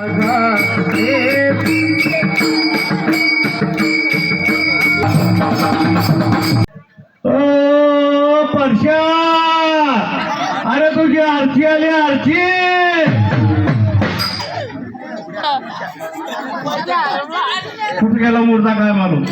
ओ परशा! अरे तुझी आरती आली आरती! कुठे गेला मुर्दा काय मालूम?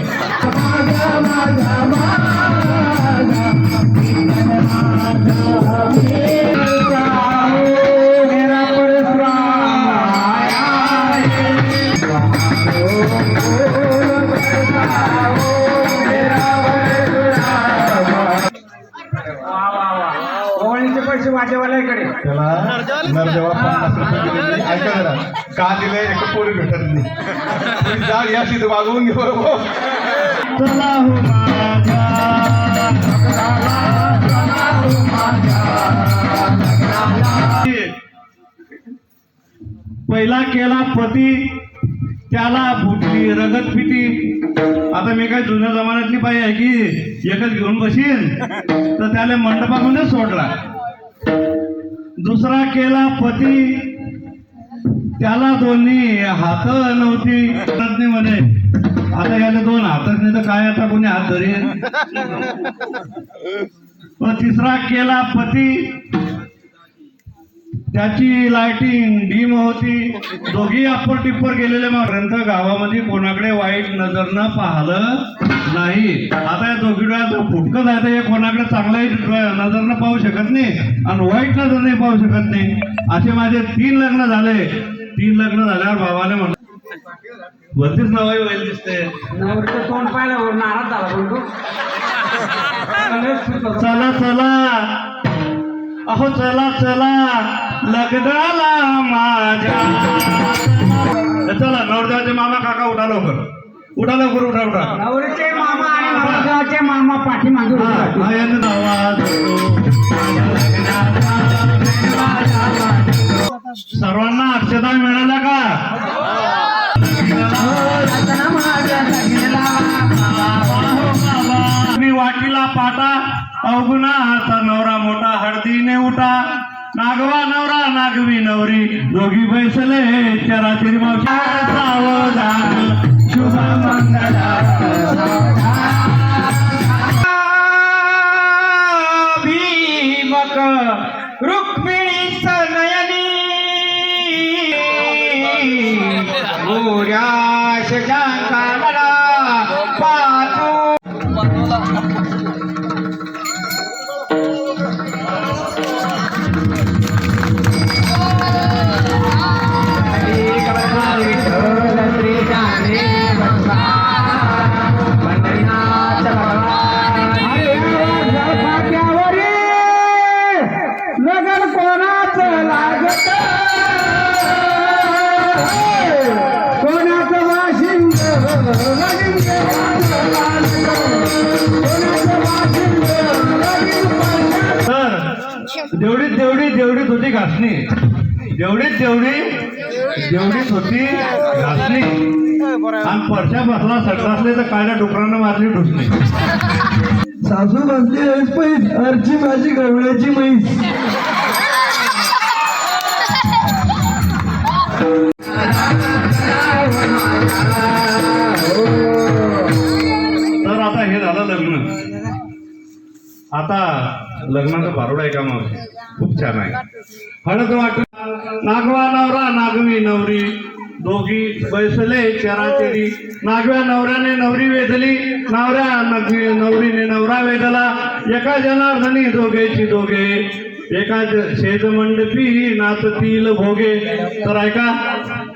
ओवाळणीचे पैसे वाजेवाल्याकडे त्याला नरदेवा पन्नास रुपये दिले. ऐका जरा का दिले एक पोरी भेटत नाही तुम्ही जा या तिथे वागवून घे बरोबर? चला हो माझ्या पहिला केला पती त्याला फुटली रगत पिटी आता मी काय जुन्या जमान्यातली बाई आहे की एकच घेऊन बसीन? तर त्याला मंडपामध्येच सोडला. दुसरा केला पती. त्याला दोन्ही हात नव्हती. म्हणे आता याला दोन हातच नाही तर काय आता कोणी हात धरेल तिसरा केला पती. त्याची लाइटिंग डीम होती. दोघी अप्पर टिप्पर गेलेले पर्यंत गावामध्ये कोणाकडे वाईट नजरनं पाहिलं नाही. आता या दोघी डोळ्यात फुटकं जायचं हे कोणाकडे डोळ्या- नजरनं पाहू शकत नाही आणि वाईट नजरने पाहू शकत नाही. असे माझे तीन लग्न झाले. तीन लग्न झाल्यावर भावाने म्हण वरतीच नवाई होईल दिसते. तोंड पाहिल्यावर नाराज झाला चला चला. अहो चला चला लग्नाला माझ्या. चला नवरदेवाचे मामा काका उठा लवकर. उठा लवकर उठा उठा. नवरीचे मामा आणि नवरदेवाचे मामा होतो. सर्वांना अक्षता मिळाल्या का? मी वाटीला पाटा अवगुणाचा नवरा मोठा हळदीने उठा. नागवा नवरा नागवी नवरी. दोघी बैसले चराचरी मावशी. सावधान शुभ मंगला भीमक सनयनी गोऱ्या गोऱ्याश पाहतो. तर जेवढी तेवढी जेवढीच होती घासणी. जेवढीच तेवढी जेवढीच होती घासणी. आणि परशा बसला सडला असले तर काळ्या डुकरानं मारली ढुसणी. सासू बसली आहेस पैस अर्ची माझी गवळ्याची मैस आता लग्नाचं बारोड आहे का मग खूप छान आहे. हळद वाट नागवा नवरा नागवी नवरी. दोघी बैसले चराचरी. नागव्या नवऱ्याने नवरी वेधली नवऱ्या नगवी नवरीने नवरा वेधला. एका जनार्दनी दोघेची दोघे. एका ज- शेज मंडपी नाचतील भोगे. तर ऐका